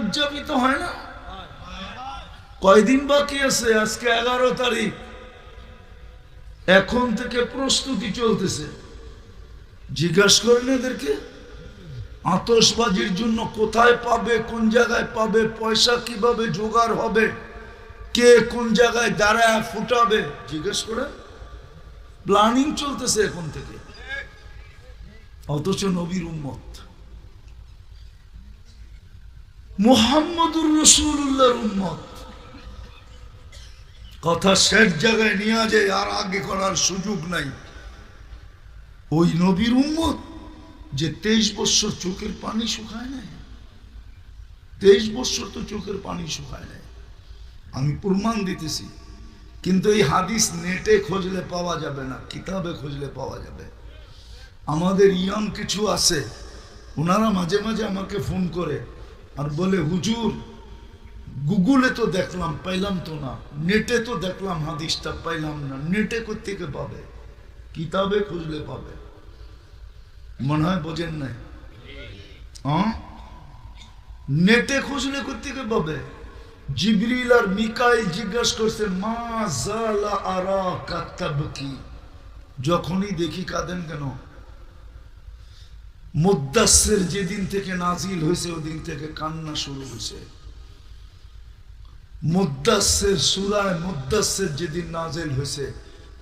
উদযাপিত হয় না? কয়দিন বাকি আছে? আজকে এগারো তারিখ। এখন থেকে প্রস্তুতি চলতেছে। জিজ্ঞাসা করেন এদেরকে আতসবাজির জন্য কোথায় পাবে, কোন জায়গায় পাবে, পয়সা কীভাবে জোগাড় হবে, কে কোন জায়গায় দাঁড়ায়, ফুটাবে, জিজ্ঞেস করে প্ল্যানিং চলতেছে এখন থেকে। অথচ নবীর উম্মত। মুহাম্মদুর রসুল্লাহর উম্মত। কথা শেষ জায়গায় নিয়ে যায় আর আগে করার সুযোগ নাই। ওই নবীর উম্মত যে তেইশ বৎসর চোখের পানি শুকায় নাই। তেইশ বৎসর তো চোখের পানি শুকায় নাই। আমি প্রমাণ দিতেছি। কিন্তু এই হাদিস নেটে খুঁজলে পাওয়া যাবে না, কিতাবে খুঁজলে পাওয়া যাবে। আমাদের ইয়ং কিছু আছে, ওনারা মাঝে মাঝে আমাকে ফোন করে আর বলে, হুজুর, গুগলে তো দেখলাম, পাইলাম তো না। নেটে তো দেখলাম হাদিসটা, পাইলাম না। নেটে কোথেকে পাবে? কিতাবে খুঁজলে পাবে? মনে হয় বোঝেন নাই? নেটে খুঁজলে কোথেকে পাবে? জিবরিল আর মিকাইল জিজ্ঞাসা করছে, মা জালা আরা কাতাব কি যখনই দেখি কাঁদেন কেন? মুদাসের যেদিন থেকে নাজিল হয়েছে, ওদিন থেকে কান্না শুরু হয়েছে। মুদাসের সুরায় মুদাসের যেদিন হয়েছে,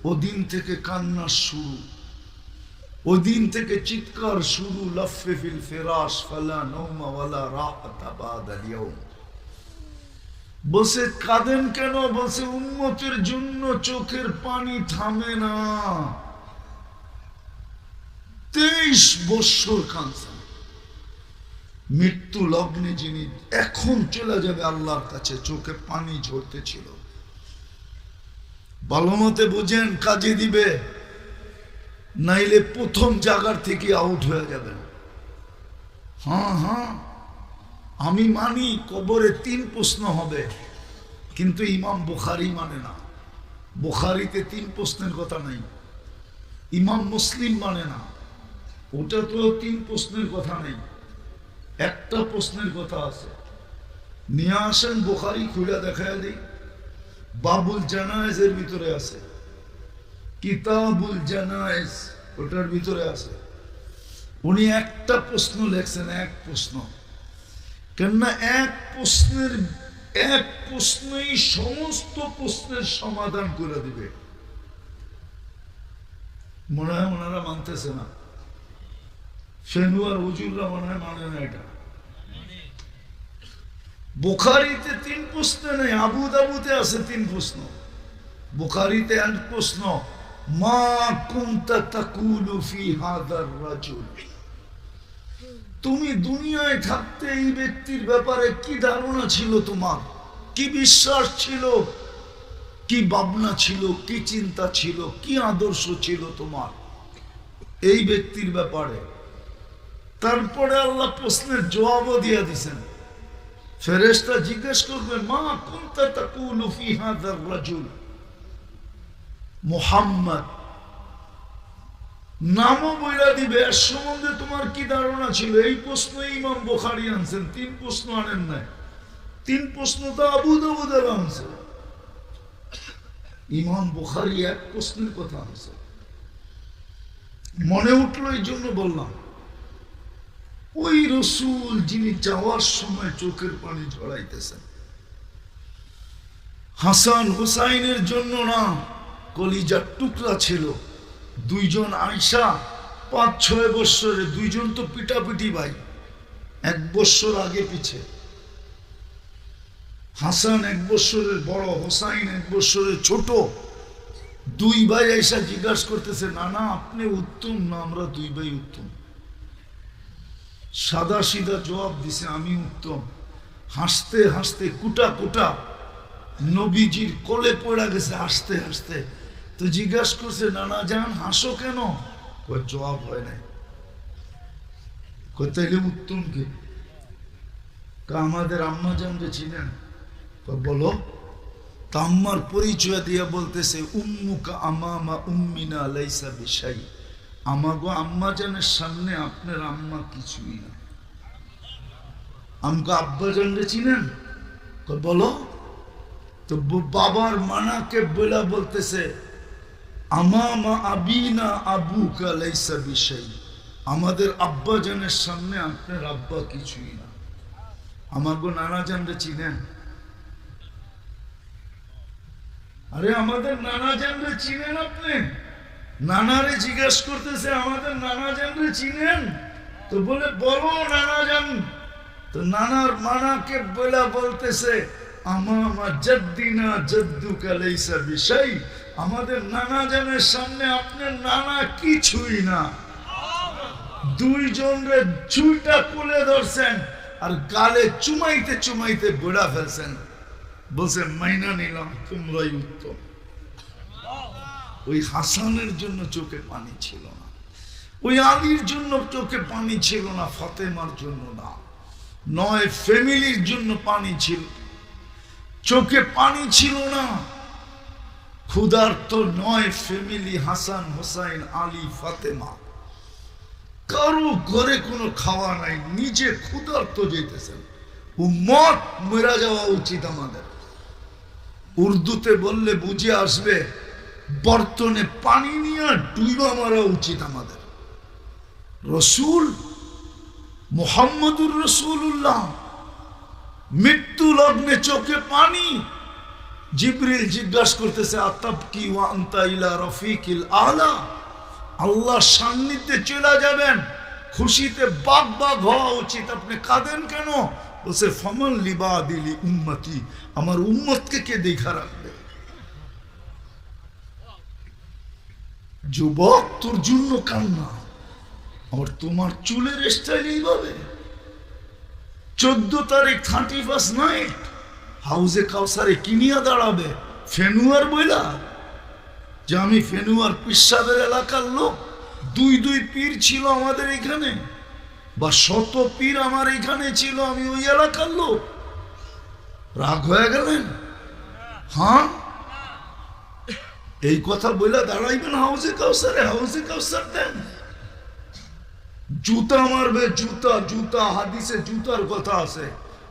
ওদিন থেকে কান্না শুরু। ওদিন থেকে চিৎকার শুরু ফিল ফেরাস ফালা নৌমা ওয়ালা রাহাতা বাদাল ইয়াউম। বসে কাঁদেন কেন? বসে উন্মতের জন্য চোখের পানি থামে না। তেইশ বৎসর কাঁদছেন। মৃত্যু লগ্নে যিনি এখন চলে যাবে আল্লাহর কাছে, চোখে পানি ঝরতে ছিল ভালো মতে বুঝেন, কাজে দিবে, নাইলে প্রথম জায়গার থেকে আউট হয়ে যাবেন। হ্যাঁ হ্যাঁ আমি মানি কবরে তিন প্রশ্ন হবে, কিন্তু ইমাম বুখারি মানে না। বুখারিতে তিন প্রশ্নের কথা নাই, ইমাম মুসলিম মানে না। ওটা তো তিন প্রশ্নের কথা নেই। একটা প্রশ্নের কথা আছে। নিয়ে আসেন বোখারি, খুলে দেখা দিই। বাবুল জানায়েজের ভিতরে আছে। কিতাবুল জানায়েজ, ওটার ভিতরে আছে। উনি একটা প্রশ্ন লেখছেন, এক প্রশ্ন। কেননা এক প্রশ্নের, এক প্রশ্নই সমস্ত প্রশ্নের সমাধান করে দিবে। মনে হয় ওনারা মানতেছে না। আর মনে না এটা তিন প্রশ্ন নেই আবু দাবুতে আছে তিন প্রশ্ন এক প্রশ্ন মা কুনতা হাদার রাজুল তুমি দুনিয়ায় থাকতে এই ব্যক্তির ব্যাপারে কি ধারণা ছিল তোমার কি বিশ্বাস ছিল কি ভাবনা ছিল কি চিন্তা ছিল কি আদর্শ ছিল তোমার এই ব্যক্তির ব্যাপারে তারপরে আল্লাহ প্রশ্নের জবাবও দিয়ে দিছেন। ফেরেশতা জিজ্ঞেস করবে, মা কুনতা তাকুলু নামও বইলা দিবে, এর সম্বন্ধে তোমার কি ধারণা ছিল? এই প্রশ্ন ইমাম বোখারি আনছেন, তিন প্রশ্ন আনেন নাই। তিন প্রশ্ন তো আবু দাবুদের আনছে। ইমাম বোখারি এক প্রশ্নের কথা আনছে। মনে উঠল, এই জন্য বললাম ওই রসুল যিনি যাওয়ার সময় চোখের পানি ঝরাইতেছেন। হাসান হুসাইনের জন্য না, কলিজার টুকরা ছিল। দুইজন আয়সা পাঁচ, ছয় বৎসরে দুইজন তো পিটাপিটি ভাই। এক বৎসর আগে পিছে। হাসান এক বৎসরের বড়, হোসাইন এক বৎসরের ছোট। দুই ভাই আইসা জিজ্ঞাসা করতেছে না না আপনি উত্তম না আমরা দুই ভাই উত্তম? সাদা সিধা জবাব দিছে, আমি উত্তম। হাসতে হাসতে কুটা কুটা নবীজির কোলে পড়া গেছে, হাসতে হাসতে। তো জিজ্ঞাসা করছে, নানা যান হাসো কেন? জবাব হয় নাই। তাইলে উত্তম কে? আমাদের আম্মা যান যে ছিলেন বলো। তা আম্মার পরিচয় দিয়া বলতেছে, উম্মুকা আমামা উম্মিনা লাইসা বিশাই। আমাগো আম্মা জানের সামনে আপনার আম্মা কিছুই না। আমাকে আব্বা জানলে চিনেন? বলো। তো বাবার মানাকে বলা বলতেছে আমামা আবিনা আবু কালাইসা বিষয় আমাদের আব্বা জানের সামনে আপনার আব্বা কিছুই না। আমার গো নানা জানলে চিনেন? আরে, আমাদের নানা জানলে চিনেন আপনি? নানারে জিজ্ঞেস করতেছে, আমাদের নানা জানলে চিনেন? তো বলে, বলো নানা জান। তো নানার মানাকে বলা বলতেছে আমামা জদ্দিনা জদ্দু কালাইসা বিষয় আমাদের নানা জানের সামনে আপনার নানা কিছুই না। দুইজন রে চুলটা কুলে ধরছেন আর গালে চুমাইতে চুমাইতে গোড়া ফেলছেন। বলছে, মাইনা নিলাম, তোমরাই উত্তম। ওই হাসানের জন্য চোখে পানি ছিল না। ওই আলীর জন্য চোখে পানি ছিল না, ফাতেমার জন্য না। নয়, ফ্যামিলির জন্য পানি ছিল। চোখে পানি ছিল না। ক্ষুধার্ত নয়, ফ্যামিলি হাসান, হোসাইন, আলী, ফাতেমা। কারও ঘরে কোনো খাওয়া নাই, নিজে ক্ষুধার্ত যেতেছেন। মত মেরা যাওয়া উচিত আমাদের। উর্দুতে বললে বুঝে আসবে বর্তনে পানি নিয়ে ডুইবা মারা উচিত আমাদের। রসুল, মোহাম্মদুর রসুল্লাহ মৃত্যু লগ্নে চোখে পানি। জিব্রিল জিজ্ঞাসা করতেছে আতাব কি ওয়ান্তা আলা? আল্লাহ সান্নিধ্যে চলে যাবেন। খুশিতে বাগ বাগ হওয়া উচিত। আপনি কাঁদেন কেন? বলছে লিবা দিলি উম্মতি। আমার উম্মতকে কে দেখা রাখবে? যুবক, তোর জন্য কান্না। আর তোমার চুলের স্টাইল এইভাবে। চোদ্দ তারিখ থার্টি ফার্স্ট নাইট হাউসে কাউসারে কিনিয়া দাঁড়াবে, ফেনুয়ার বইলা। যে আমি ফেনুয়ার পিসাবের এলাকার লোক, দুই দুই পীর ছিল আমাদের এখানে, বা শত পীর আমার এখানে ছিল, আমি ওই এলাকার লোক। রাগ হয়ে গেলেন? হ্যাঁ? এই কথা বলে দাঁড়াইবেন হাউসে কাউসারে হাউসে কাউসার দেন। জুতা মারবে, জুতা জুতা, হাদিসে জুতার কথা আছে।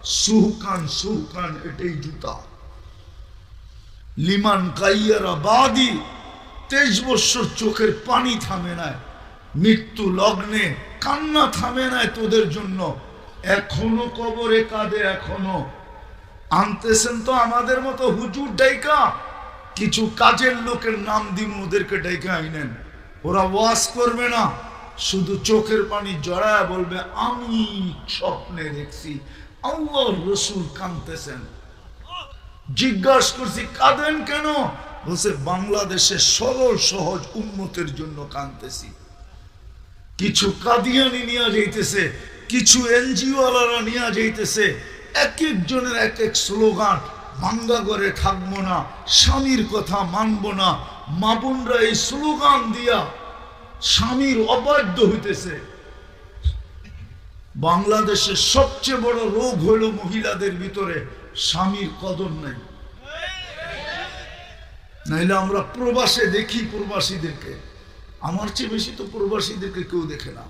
সুহকান সুহকান, এটাই জুতা। লিমান কাইয়ারা বাদি, তেইশ বৎসর চোখের পানি থামে নাই, মৃত্যু লগ্নে কান্না থামে নাই তোদের জন্য। এখনও কবরে কাঁদে, এখনও। আনতেছেন তো আমাদের মতো হুজুর ডাইকা। কিছু কাজের লোকের নাম দিন ওদেরকে ডেকে আইনেন। ওরা ওয়াশ করবে না, শুধু চোখের পানি জড়ায় বলবে, আমি স্বপ্নে দেখছি আল্লাহ রসুল কাঁদতেছেন। জিজ্ঞাসা করছি, কাঁদেন কেন? বলছে, বাংলাদেশে সরল, সহজ উন্নতের জন্য কাঁদতেছি। কিছু কাদিয়ানি নিয়ে যাইতেছে, কিছু এনজিও ওয়ালারা নিয়ে যাইতেছে এক একজনের এক এক স্লোগান ভাঙ্গা করে থাকব না, স্বামীর কথা মানবো না। মা বোনরা এই স্লোগান দিয়া স্বামীর অবাধ্য হইতেছে। বাংলাদেশের সবচেয়ে বড় রোগ হইল মহিলাদের ভিতরে স্বামীর কদর নাই। নাইলে আমরা প্রবাসে দেখি প্রবাসীদেরকে। আমার চেয়ে বেশি তো প্রবাসীদেরকে কেউ দেখে না।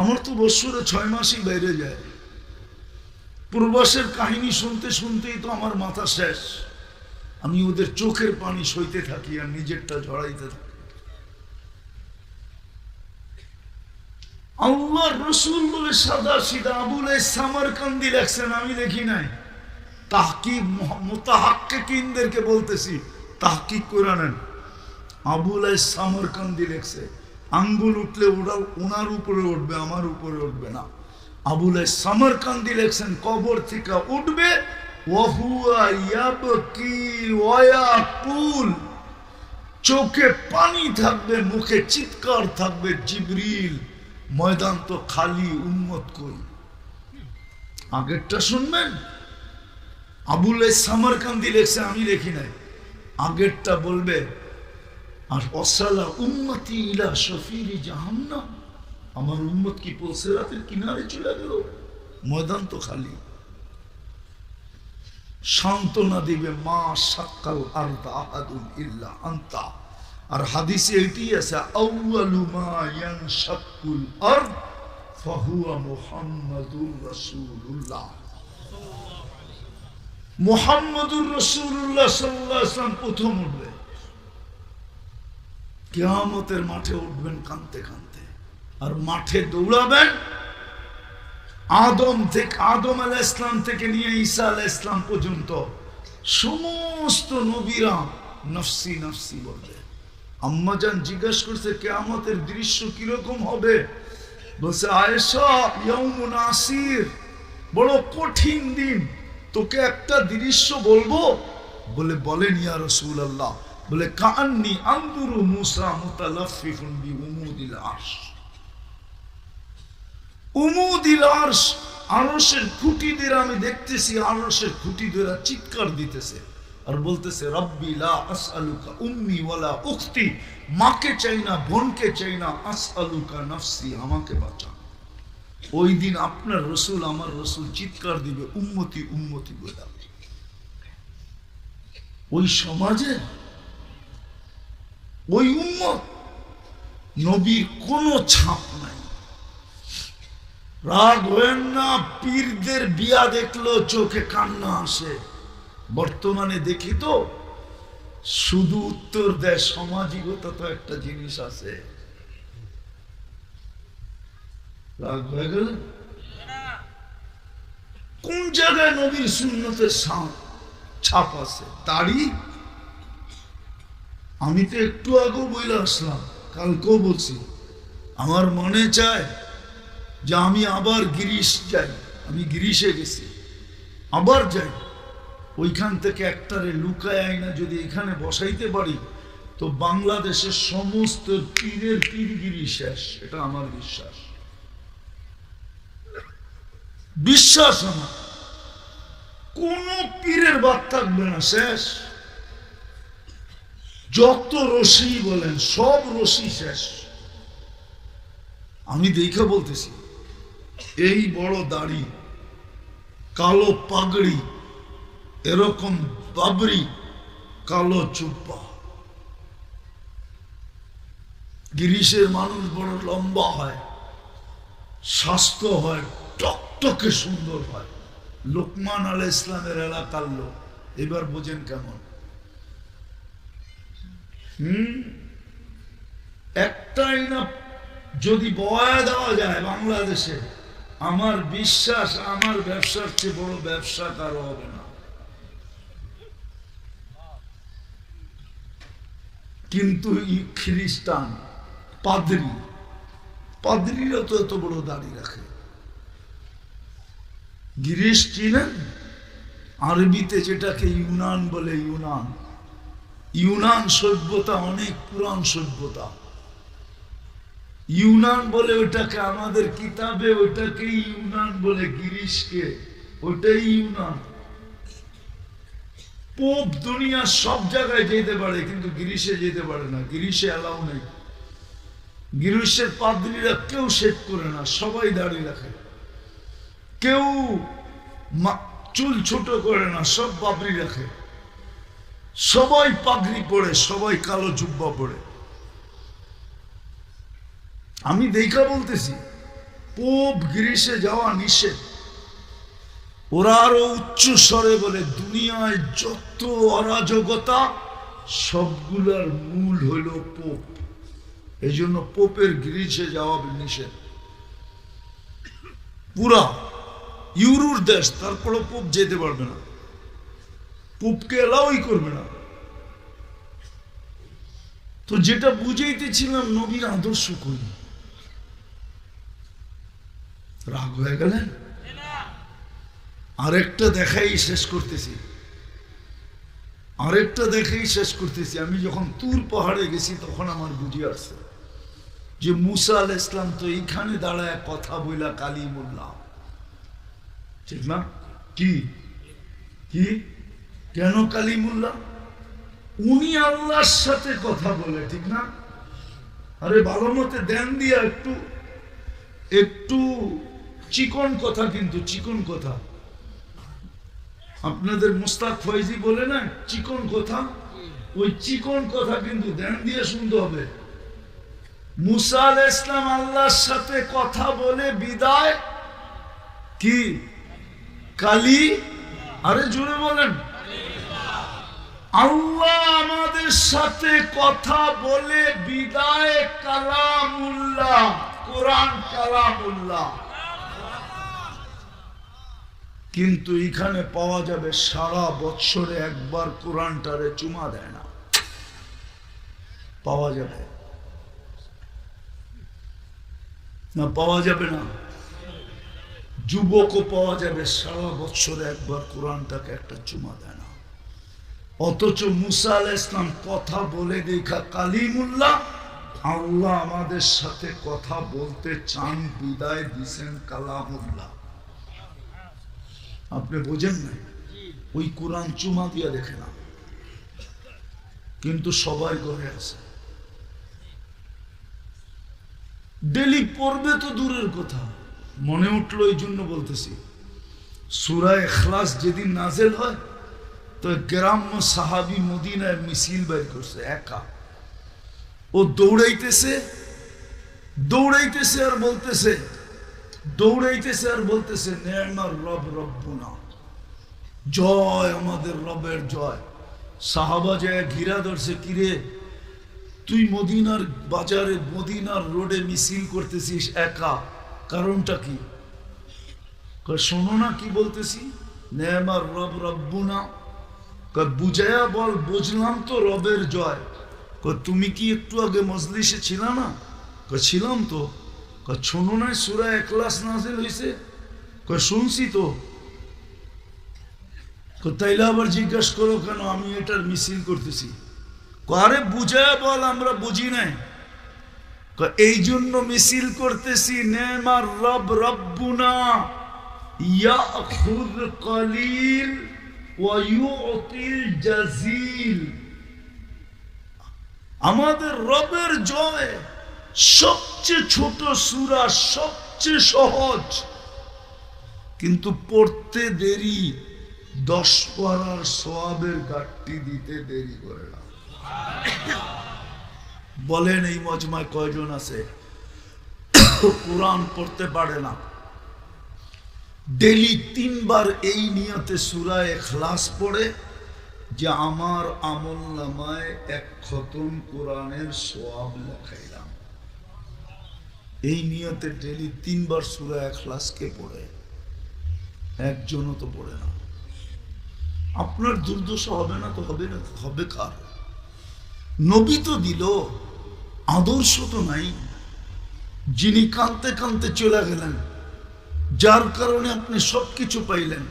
আমার তো বৎসরে ছয় মাসই বাইরে যায়। প্রবাসের কাহিনী শুনতে শুনতেই তো আমার মাথা শেষ। আমি ওদের চোখের পানি সইতে থাকি আর নিজেরটা ঝড়াইতে থাকি। আল্লাহ রসুল বলে সাদা সিদা আবুল সামারকান্দি লেখছেন, আমি দেখি নাই। তাহকিক মোতাহাক্কিনদেরকে বলতেছি, তাহকিক করে নেন। আবুল সামরকান্দি লেখছে, আঙ্গুল উঠলে ওরা ওনার উপরে উঠবে, আমার উপরে উঠবে না। আবুল সামরকান্দি লেখছেন, কবর থেকে উঠবে চোখে পানি থাকবে, মুখে চিৎকার থাকবে, জিবরিল, ময়দান তো খালি উন্মত কই। আগেরটা শুনবেন? আবুল সামরকান্দি লেখছে, আমি লেখি নাই। আগেরটা বলবে, আর অসালা উন্মতি ইলা শফিরি জাহান্নাম। আমার উন্মত কি পৌঁছে রাতের কিনারে চলে গেল? ময়দান তো খালি। সান্ত্বনা দিবে, মা সাক্কাল আহাদুন ইল্লা আন্তা। আর হাদিসে এটি আছে, আউয়ালু মা ফাহুয়া মুহাম্মাদুর রাসূলুল্লাহ। মুহাম্মাদুর রাসূলুল্লাহ সাল্লাল্লাহু আলাইহি প্রথম উঠবে। কিয়ামতের মাঠে উঠবেন কাঁদতে কাঁদতে। আর মাঠে দৌড়াবেন। আদম থেকে আদম আলাহ ইসলাম থেকে নিয়ে ঈসা আলাহ ইসলাম পর্যন্ত সমস্ত নবীরা নফসি নফসি বলবে। আম্মাজান জিজ্ঞেস করছে, কেয়ামতের দৃশ্য কীরকম হবে? বলছে, আয়েশা, ইয়াউমুন আসির। বড় কঠিন দিন। তোকে একটা দৃশ্য বলব? বলে, বলেন, ইয়া রাসূল আল্লাহ বলে কান্নি আন্দুরু মুসা মুতালাফিফুন বি উমুদিল আরশ। খুঁটিদের আমি দেখতেছি খুঁটিদের চিৎকার দিতেছে। আর বলতেছে উম্মি মাকে চাই না, বোনকে চাই না নফসি, আমাকে বাঁচা। ওই দিন আপনার রসুল, আমার রসুল চিৎকার দিবে, উম্মতি উম্মতি বলে ওই সমাজে ওই উম্মত নবীর কোনো ছাপ নাই। রাগ হয়েন না, পীরদের বিয়া দেখল, চোখে কান্না আসে। বর্তমানে দেখি তো, শুধু উত্তর দেয়, সামাজিকতা তো একটা জিনিস আছে। রাগ হয়ে গেল? কোন জায়গায় নবীর শূন্যতের ছাপ আছে? দাড়ি? আমি তো একটু আগেও বইলে আসলাম, কালকেও বলছি। আমার মনে চায় যে আমি আবার গিরিশ যাই। আমি গিরিশে গেছি। আবার যাই। ওইখান থেকে একটারে লুকায় আইনা যদি এখানে বসাইতে পারি, তো বাংলাদেশের সমস্ত পীরের পীরগিরি শেষ। এটা আমার বিশ্বাস। বিশ্বাস আমার। কোন পীরের বাদ থাকবে না, শেষ। যত রশি বলেন, সব রশি শেষ। আমি দেখে বলতেছি এই বড় দাড়ি, কালো পাগড়ি, এরকম বাবরি, কালো চুপ্পা গিরিশের মানুষ বড় লম্বা হয়, স্বাস্থ্য হয়, টকটকে সুন্দর হয়। লোকমান আল ইসলামের এলাকার লোক, এবার বোঝেন কেমন। হম? একটাই না, যদি বয়া দেওয়া যায় বাংলাদেশে আমার বিশ্বাস, আমার ব্যবসার চেয়ে বড় ব্যবসা কারও হবে না। কিন্তু খ্রিস্টান, পাদ্রি, পাদ্রিরা তো এত বড় দাড়ি রাখে। গিরিশ চিনেন আরবিতে যেটাকে ইউনান বলে ইউনান। ইউনান সভ্যতা অনেক পুরান সভ্যতা। ইউনান বলে ওটাকে আমাদের কিতাবে ওটাকে ইউনান বলে গিরিশকে, ওটাই ইউনান। পোপ দুনিয়ার সব জায়গায় যেতে পারে, কিন্তু গিরিশে যেতে পারে না। গিরিশে অ্যালাউ নেই। গিরিশের পাদ্রীরা কেউ শেখ করে না, সবাই দাঁড়িয়ে রাখে। কেউ চুল ছোট করে না, সব বাবরি রাখে। সবাই পাগড়ি পরে সবাই কালো জুব্বা পরে আমি দেখা বলতেছি, পোপ গিরিশে যাওয়া নিষেধ। ওরা আরও উচ্চ স্বরে বলে, দুনিয়ায় যত অরাজকতা, সবগুলার মূল হইল পোপ। এই জন্য পোপের গিরিশে যাওয়া নিষেধ। পুরা ইউরোর দেশ তারপরে পোপ যেতে পারবে না। পোপকে এলাওই করবে না। তো যেটা বুঝাইতেছিলাম নবীর আদর্শ করি রাগ হয়ে গেলেন। আরেকটা দেখাই শেষ করতেছি। আরেকটা দেখেই শেষ করতেছি। আমি যখন তুর পাহাড়ে গেছি, তখন আমার বুঝে আসছে যে মুসা আল ইসলাম তো এইখানে দাঁড়ায় কথা বইলা কালী মোল্লা ঠিক না? কি? কি? কেন কালী মোল্লা উনি আল্লাহর সাথে কথা বলে, ঠিক না? আরে ভালো মতে দেন দিয়া একটু একটু চিকন কথা কিন্তু, চিকন কথা। আপনাদের মুস্তাক ফয়জি বলে না, চিকন কথা? ওই চিকন কথা কিন্তু ধ্যান দিয়ে শুনতে হবে। ইসলাম আল্লাহর সাথে কথা বলে বিদায় কি? কালি? আরে জুড়ে বলেন। আল্লাহ আমাদের সাথে কথা বলে বিদায় কালামুল্লাহ, কোরআন কালামুল্লাহ। কিন্তু এখানে পাওয়া যাবে সারা বৎসরে একবার কোরআনটারে চুমা দেয় না। পাওয়া যাবে। না, পাওয়া যাবে না। যুবকও পাওয়া যাবে সারা বৎসরে একবার কোরআনটাকে একটা চুমা দেয় না। অথচ মুসা আল ইসলাম কথা বলে দেখা কালিমুল্লাহ, আল্লাহ আমাদের সাথে কথা বলতে চান, বিদায় দিছেন কালামুল্লাহ। আপনি বোঝেন না। ওই কোরআন চুমা দিয়া দেখে না। কিন্তু সবাই ঘরে আছে। ডেলি পড়বে তো দূরের কথা। মনে উঠল এই জন্য বলতেছি সুরায় এখলাস যেদিন নাজেল হয়, তো গ্রাম্য সাহাবি মদিনায় মিছিল বের করছে, একা। ও দৌড়াইতেছে দৌড়াইতেছে আর বলতেছে দৌড়াইতেছে আর বলতেছে নেমার রব রব্বুনা। জয় আমাদের রবের জয়। সাহাবা যায় ঘিরা ধরছে, কিরে, তুই মদিনার বাজারে, মদিনার রোডে মিছিল করতেছিস একা, কারণটা কি? শোনো না কি বলতেছি নেমার রব রব্বুনা। বুঝায়া বল, বুঝলাম তো রবের জয়। তুমি কি একটু আগে মজলিসে ছিল না? ছিলাম তো। শোনো না সুরা একলাস নাজিল হয়েছে শুনছি তো। তাইলে আবার করো কেন আমি এটার মিছিল করতেছি? আরে, বুঝায়া বল, আমরা বুঝি নাই। এই জন্য মিছিল করতেছি, নেমার রব রব্বুনা জাজিল। আমাদের রবের জয়। সবচেয়ে ছোট সূরা, সবচেয়ে সহজ। কিন্তু পড়তে দেরি, দশ পারার সোয়াবের গাঠটি দিতে দেরি করে না। বলেন এই মজমায় কয়জন আছে? কোরআন পড়তে পারে না। ডেলি তিনবার এই নিয়তে সুরায় এখলাস পড়ে যে আমার আমল নামায় এক খতম কোরআনের সোয়াব লেখাইলাম। এই নিয়তে ডেলি তিনবার সুরা এখলাসকে পড়ে, একজনও তো পড়ে না। আপনার দুর্দশা হবে না তো হবে না, হবে কার? নবী তো দিল, আদর্শ তো নাই। যিনি কানতে কানতে চলে গেলেন, যার কারণে আপনি সবকিছু পাইলেন।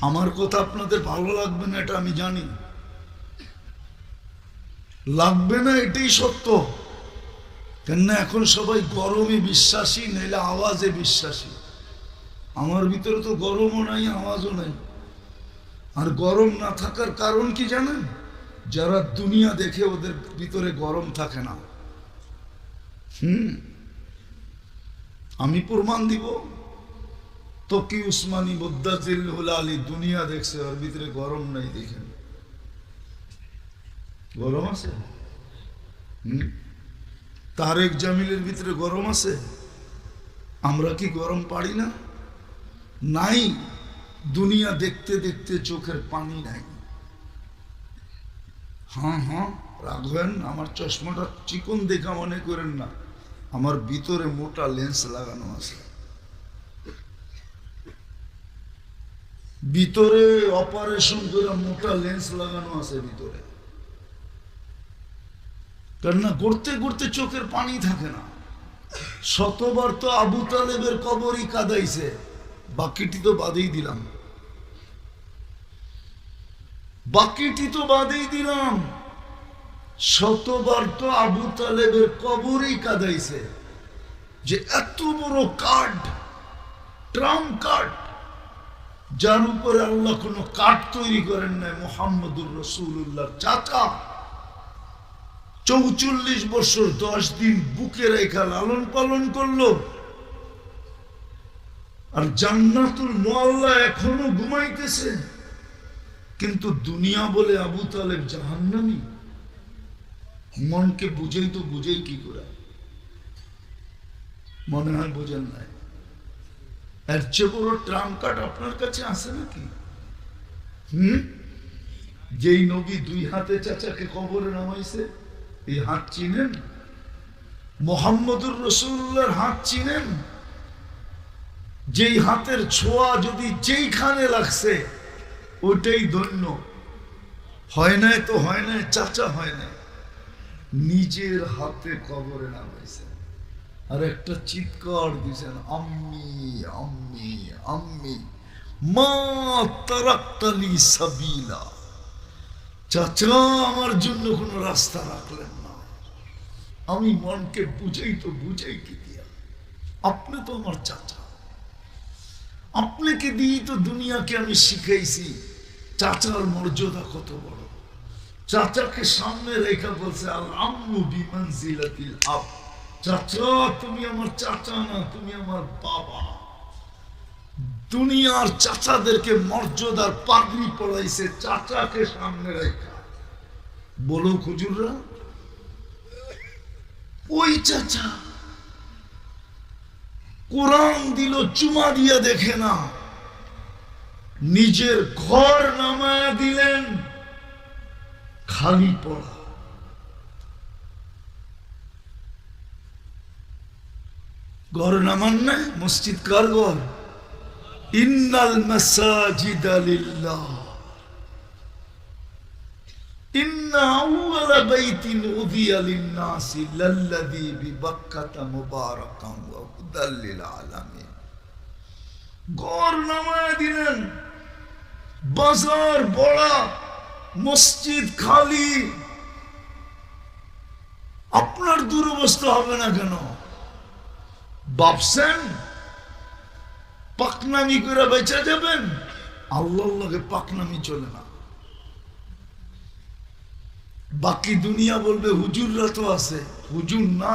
আমার কথা আপনাদের ভালো লাগবে না, এটা আমি জানি। লাগবে না, এটাই সত্য। কেননা এখন সবাই গরমে বিশ্বাসী, নাইলে আওয়াজে বিশ্বাসী। আমার ভিতরে তো গরমও নাই, আওয়াজও নাই। আর গরম না থাকার কারণ কি জানেন? যারা দুনিয়া দেখে ওদের ভিতরে গরম থাকে না। হুম? আমি প্রমাণ দিব? তকি উসমানী মুদাজিল আলী দুনিয়া দেখছে, ওর ভিতরে গরম নাই দেখেন। গরম আছে? হুম? তারেক জামিলের ভিতরে গরম আছে? আমরা কি গরম পারি না? নাই, দুনিয়া দেখতে দেখতে চোখের পানি নাই। হ্যাঁ হ্যাঁ রাখবেন আমার চশমাটা চিকন দেখা মনে করেন না। আমার ভিতরে মোটা লেন্স লাগানো আছে। ভিতরে অপারেশন করে মোটা লেন্স লাগানো আছে ভিতরে। কেননা করতে করতে চোখের পানি থাকে না। শতবার তো আবু তালেবের কবরই কাদাইছে, বাকিটি তো বাদেই দিলাম। বাকিটি তো বাদেই দিলাম। শতবার তো আবু তালেবের কবরই কাদাইছে যে এত বড় কার্ড ট্রাম কার্ড যার উপরে আল্লাহ কোনো কার্ড তৈরি করেন নাই, মোহাম্মদুর রসুল্লাহ চাচা চৌচল্লিশ বছর দশ দিন বুকে রেখা লালন পালন করল। আর জান্নাতুল মোয়াল্লা এখনও ঘুমাইতেছে। কিন্তু দুনিয়া বলে আবু তালেব জাহান্নামী। মনকে বুঝেই তো বুঝেই কি করে। মনে হয় বোঝেন নাই। এর চেয়ে বড় ট্রাম কার্ড আপনার কাছে আছে নাকি? হুম? যেই নবী দুই হাতে চাচাকে কবরে নামাইছে এই হাত চিনেন? মোহাম্মদুর রসুল্লাহর হাত চিনেন? যেই হাতের ছোঁয়া যদি যেইখানে লাগছে, ওইটাই ধন্য। হয় নাই তো হয় নাই, চাচা হয় নাই। নিজের হাতে কবরে নামাইছে আর একটা চিৎকার দিয়েছেন আম্মি আম্মি আম্মি, মা তারাক্তালি সাবিলা। চাচা, আমার জন্য কোনো রাস্তা রাখলেন না। আমি মনকে বুঝেই তো বুঝেই কি দিয়া। আপনি তো আমার চাচা। আপনাকে দিয়েই তো দুনিয়াকে আমি শিখাইছি। চাচার মর্যাদা কত বড়। চাচাকে সামনে রেখা বলছে আল আম্মু বিমানজিলাতিল আব চাচা, তুমি আমার চাচা না, তুমি আমার বাবা। দুনিয়ার চাচাদেরকে মর্যাদার পাগড়ি পড়াইছে চাচাকে সামনে রেখা বলো খুজুররা ওই চাচা কোরআন দিল চুমা দিয়ে দেখে না, নিজের ঘর নামায় দিলেন, খালি পড়া। ঘর নামান না, মসজিদ কার ঘর? ইন্নাল মাসাজিদ আলিল্লাহ ইন্না আউয়ালা বাইতিন উদিয়া লিন্নাসি লাল্লাযী ওয়া হুদাল লিল আলামিন। নামায় দিলেন, বাজার বড়া, মসজিদ খালি। আপনার দুরবস্থা হবে না কেন? ভাবছেন পাকনামি করে বেঁচে যাবেন। আল্লাহর লগে পাকনামি চলে না। বাকি দুনিয়া বলবে হুজুররা তো আছে, হুজুর না